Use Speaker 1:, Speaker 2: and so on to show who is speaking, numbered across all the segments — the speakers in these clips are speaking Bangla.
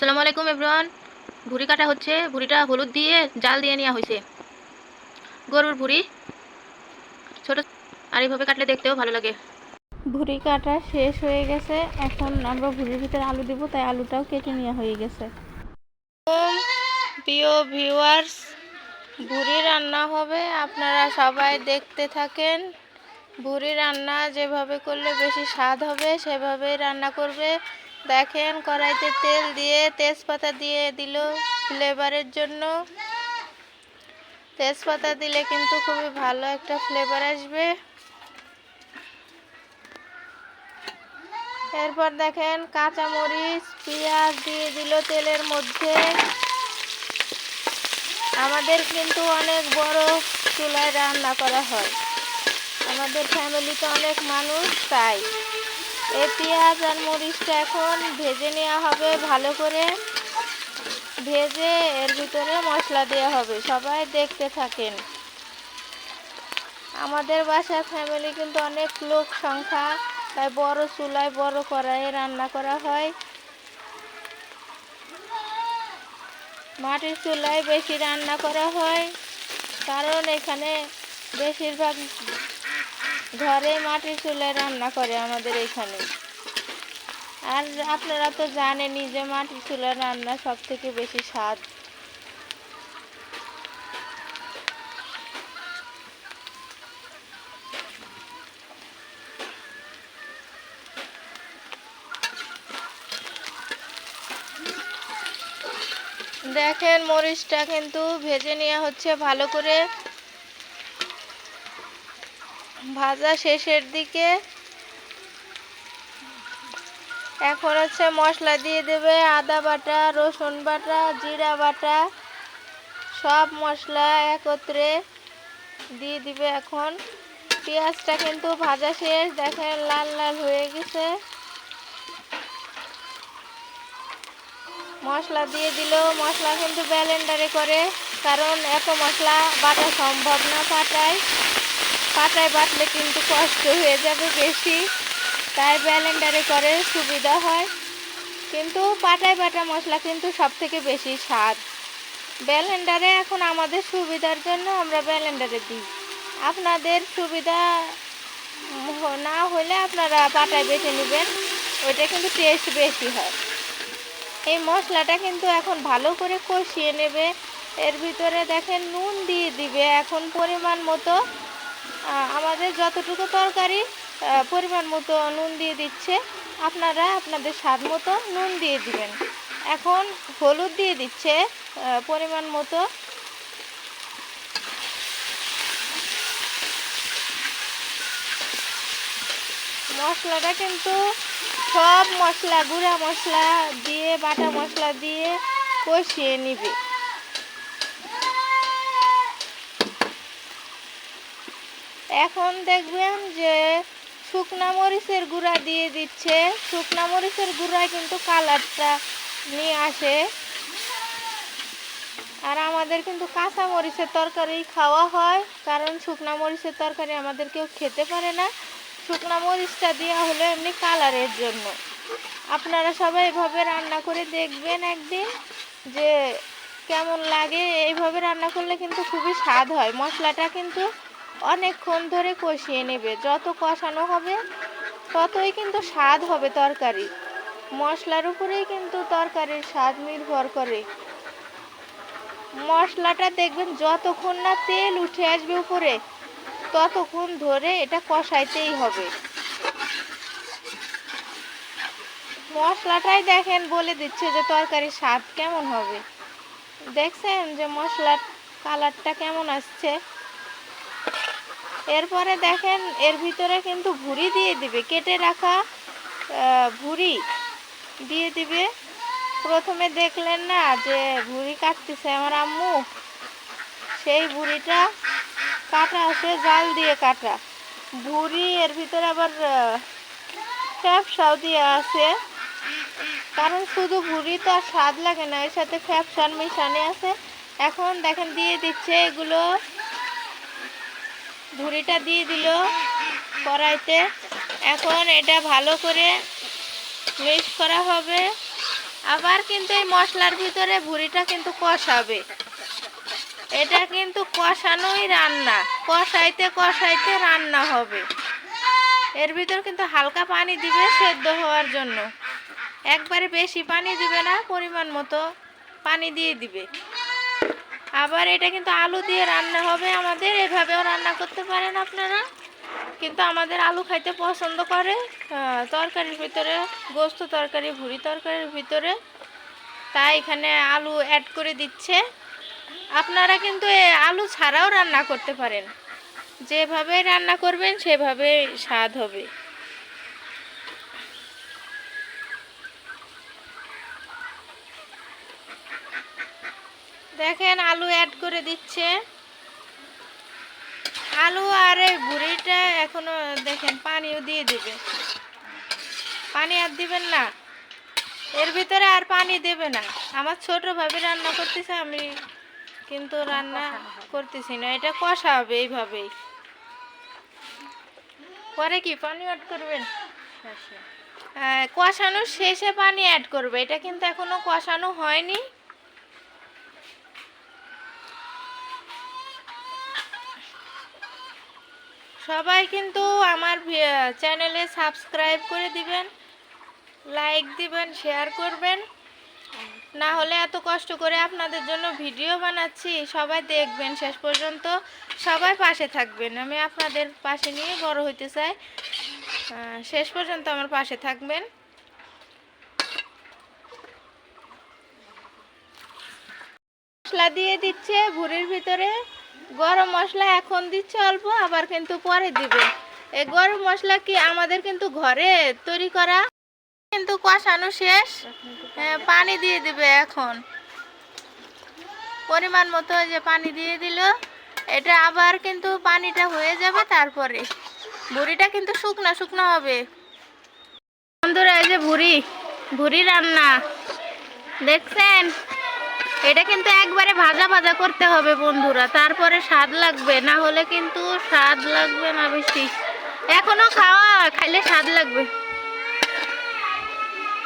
Speaker 1: আসসালামু আলাইকুম এভরিওয়ান ভুড়ি কাটা হচ্ছে। ভুড়িটা হলুদ দিয়ে জাল দিয়ে নেওয়া হয়েছে। গরুর ভুড়ি। ছোট আর এইভাবে কাটলে দেখতেও ভালো লাগে।
Speaker 2: ভুড়ি কাটা শেষ হয়ে গেছে। এখন আমরা ভুড়ির ভিতরে আলু দেবো তাই আলুটাও কেটে নেওয়া হয়ে গেছে। প্রিয় ভিউয়ার্স ভুড়ি রান্না হবে। আপনারা সবাই দেখতে থাকেন। ভুড়ি রান্না যেভাবে করলে বেশি স্বাদ হবে সেভাবেই রান্না করবে। দেখেন, কড়াইতে তেল দিয়ে তেজপাতা দিয়ে দিল ফ্লেভারের জন্য। তেজপাতা দিলে কিন্তু খুবই ভালো একটা ফ্লেভার আসবে। এরপর দেখেন, কাঁচামরিচ, পেঁয়াজ দিয়ে দিল তেলের মধ্যে। আমাদের কিন্তু অনেক বড় চুলায় রান্না করা হয়। আমাদের ফ্যামিলিতে অনেক মানুষ, তাই। এই পেঁয়াজ আর মরিচটা এখন ভেজে নেওয়া হবে ভালো করে। ভেজে এর ভিতরে মশলা দেওয়া হবে, সবাই দেখতে থাকেন। আমাদের বাসার ফ্যামিলি কিন্তু অনেক লোক সংখ্যা, তাই বড় চুলায় বড় কড়াইয়ে রান্না করা হয়। মাটির চুলায় বেশি রান্না করা হয়, কারণ এখানে বেশিরভাগ ঘরে মাটির চুলায় রান্না করে আমাদের এখানে। আর আপনারা তো জানেনই যে মাটির চুলার রান্না সব থেকে বেশি স্বাদ। দেখেন মরিচটা কিন্তু ভেজে নেওয়া হচ্ছে ভালো করে। ভাজা শেষের দিকে এখন হচ্ছে মশলা দিয়ে দেবে আদা বাটা, রসুন বাটা, জিরা বাটা, সব মশলা একত্রে দিয়ে দিবে এখন। পেঁয়াজটা কিন্তু ভাজা শেষ, দেখেন লাল লাল হয়ে গেছে। মশলা দিয়ে দিল মশলা কিন্তু ব্যালেন্ডারে করে, কারণ এত মশলা বাটা সম্ভব না পাটায় পাটায় বাটলে কিন্তু কষ্ট হয়ে যাবে বেশি। তাই ব্যালেন্ডারে করে সুবিধা হয়। কিন্তু পাটায় বাটা মশলা কিন্তু সব থেকে বেশি স্বাদ। ব্যালেন্ডারে এখন আমাদের সুবিধার জন্য আমরা ব্যালেন্ডারে দিই। আপনাদের সুবিধা না হলে আপনারা পাটায় বেছে নেবেন। ওইটা কিন্তু টেস্ট বেশি হয়। এই মশলাটা কিন্তু এখন ভালো করে কষিয়ে নেবে। এর ভিতরে দেখেন নুন দিয়ে দিবে। এখন পরিমাণ মতো আমাদের যতটুকু তরকারি পরিমাণ মতো নুন দিয়ে দিচ্ছে, আপনারা আপনাদের স্বাদ মতো নুন দিয়ে দিবেন। এখন হলুদ দিয়ে দিচ্ছে পরিমাণ মতো। মশলাটা কিন্তু সব মশলা, গুঁড়া মশলা দিয়ে, বাটা মশলা দিয়ে কষিয়ে নিবে। এখন দেখবেন যে শুকনা মরিচের গুঁড়া দিয়ে দিচ্ছে। শুকনা মরিচের গুঁড়ায় কিন্তু কালারটা নিয়ে আসে। আর আমাদের কিন্তু কাঁচা মরিচের তরকারি খাওয়া হয়, কারণ শুকনা মরিচের তরকারি আমাদের কেউ খেতে পারে না। শুকনা মরিচটা দেওয়া হলো এমনি কালারের জন্য। আপনারা সবাই এভাবে রান্না করে দেখবেন একদিন যে কেমন লাগে। এইভাবে রান্না করলে কিন্তু খুবই স্বাদ হয়। মশলাটা কিন্তু অনেকক্ষণ ধরে কষিয়ে নেবে। যত কষানো হবে, ততই কিন্তু স্বাদ হবে তরকারি। মশলার উপরেই কিন্তু তরকারির স্বাদ নির্ভর করে। মশলাটা দেখবেন যতক্ষণ না তেল উঠে আসবে উপরে, ততক্ষণ ধরে এটা কষাইতেই হবে। মশলাটাই দেখেন বলে দিচ্ছে যে তরকারির স্বাদ কেমন হবে। দেখছেন যে মশলার কালারটা কেমন আসছে? এরপরে দেখেন, এর ভিতরে কিন্তু ভুড়ি দিয়ে দিবে। কেটে রাখা ভুড়ি দিয়ে দিবে। প্রথমে দেখলেন না যে ভুড়ি কাটতেছে আমার আম্মু? সেই ভুড়িটা কাটা আছে জাল দিয়ে কাটা। ভুড়ি, এর ভিতরে আবার ফ্যাপসাও দিয়ে আছে। কারণ শুধু ভুড়ি তো আর স্বাদ লাগে না, এর সাথে ফ্যাপসার মিশানে আছে। এখন দেখেন দিয়ে দিচ্ছে এগুলো। ভুড়িটা দিয়ে দিল কড়াইতে। এখন এটা ভালো করে মিক্স করা হবে। আবার কিন্তু এই মশলার ভিতরে ভুড়িটা কিন্তু কষাবে। এটা কিন্তু কষানোই রান্না। কষাইতে কষাইতে রান্না হবে। এর ভিতর কিন্তু হালকা পানি দিবে সেদ্ধ হওয়ার জন্য। একবারে বেশি পানি দিবে না, পরিমাণ মতো পানি দিয়ে দিবে। আবার এটা কিন্তু আলু দিয়ে রান্না হবে আমাদের। এভাবেও রান্না করতে পারেন আপনারা। কিন্তু আমাদের আলু খাইতে পছন্দ করে তরকারির ভিতরে, গোস্ত তরকারি ভুড়ি তরকারির ভিতরে। তাই এখানে আলু অ্যাড করে দিচ্ছে। আপনারা কিন্তু আলু ছাড়াও রান্না করতে পারেন। যেভাবে রান্না করবেন সেভাবে স্বাদ হবে। দেখেন আলু অ্যাড করে দিচ্ছে। আলু আর এই ভুড়িটা এখনও দেখেন পানিও দিয়ে দিবে। পানি আর দিবেন না। এর ভিতরে আর পানি দেবে না। আমার ছোট ভাবে রান্না করতেছে আমি কিন্তু রান্না করতেছি না। এটা কষা হবে এইভাবেই। পরে কি পানি অ্যাড করবেন? হ্যাঁ, কষানোর শেষে পানি অ্যাড করবে। এটা কিন্তু এখনও কষানো হয়নি। সবাই কিন্তু আমার চ্যানেলে সাবস্ক্রাইব করে দিবেন লাইক দিবেন শেয়ার করবেন। না হলে এত কষ্ট করে আপনাদের জন্য ভিডিও বানাচ্ছি, সবাই দেখবেন শেষ পর্যন্ত। সবাই পাশে থাকবেন, আমি আপনাদের পাশে নিয়ে বড় হইতে চাই। শেষ পর্যন্ত আমার পাশে থাকবেন। মশলা দিয়ে দিচ্ছে, ভুড়ির ভিতরে। গরম মশলা এখন দিচ্ছে অল্প আবার কিন্তু পরে দিবে। এই গরম মশলা কি আমাদের কিন্তু ঘরে তৈরি করা? কিন্তু কষানো শেষ। হ্যাঁ, পানি দিয়ে দিবে এখন। পরিমাণ মতো যে পানি দিয়ে দিল। এটা আবার কিন্তু পানিটা হয়ে যাবে তারপরে। ভুড়িটা কিন্তু শুকনা শুকনো হবে। বন্ধুরা এই যে ভুড়ি ভুড়ি রান্না। দেখছেন? এটা কিন্তু একবারে ভাজা ভাজা করতে হবে বন্ধুরা, তারপরে স্বাদ লাগবে, না হলে কিন্তু স্বাদ লাগবে না বেশি। এখনও খাওয়া, খাইলে স্বাদ লাগবে।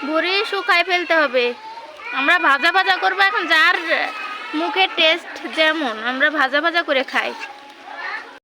Speaker 2: ভুরি শুকায় ফেলতে হবে। আমরা ভাজা ভাজা করব এখন, যার মুখে টেস্ট যেমন, আমরা ভাজা ভাজা করে খাই।